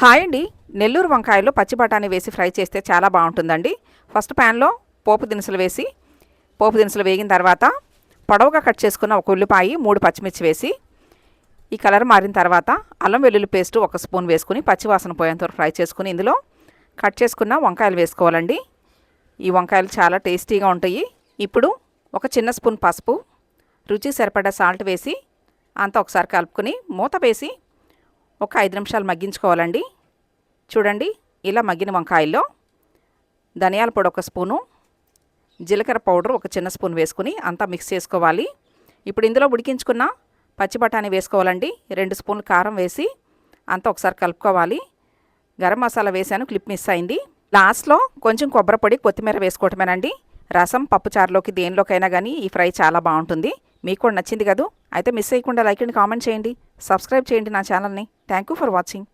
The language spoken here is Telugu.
హాయ్ అండి. నెల్లూరు వంకాయలు పచ్చి బఠానీ వేసి ఫ్రై చేస్తే చాలా బాగుంటుందండి. ఫస్ట్ ప్యాన్లో పోపు దినుసులు వేసి పోపు దినుసులు వేగిన తర్వాత పొడవుగా కట్ చేసుకున్న ఒక ఉల్లిపాయ మూడు పచ్చిమిర్చి వేసి ఈ కలర్ మారిన తర్వాత అల్లం వెల్లుల్లి పేస్ట్ ఒక స్పూన్ వేసుకుని పచ్చివాసన పోయేంతవరకు ఫ్రై చేసుకుని ఇందులో కట్ చేసుకున్న వంకాయలు వేసుకోవాలండి. ఈ వంకాయలు చాలా టేస్టీగా ఉంటాయి. ఇప్పుడు ఒక చిన్న స్పూన్ పసుపు రుచి సరిపడా సాల్ట్ వేసి అంతా ఒకసారి కలుపుకొని మూత వేసి ఒక ఐదు నిమిషాలు మగ్గించుకోవాలండి. చూడండి ఇలా మగ్గిన వంకాయల్లో ధనియాల పొడి ఒక స్పూను జీలకర్ర పౌడర్ ఒక చిన్న స్పూన్ వేసుకుని అంతా మిక్స్ చేసుకోవాలి. ఇప్పుడు ఇందులో ఉడికించుకున్న పచ్చి బఠానీ వేసుకోవాలండి. రెండు స్పూన్లు కారం వేసి అంతా ఒకసారి కలుపుకోవాలి. గరం మసాలా వేసాను క్లిప్ మిస్ అయింది. లాస్ట్లో కొంచెం కొబ్బరి పొడి కొత్తిమీర వేసుకోవటమేనండి. రసం పప్పుచారులోకి దేనిలోకైనా కానీ ఈ ఫ్రై చాలా బాగుంటుంది. మీకు కూడా నచ్చింది కదా? అయితే మిస్ అయ్యకుండా లైక్ అండ్ కామెంట్ చేయండి. సబ్స్క్రైబ్ చేయండి నా ఛానల్ని. Thank you for watching.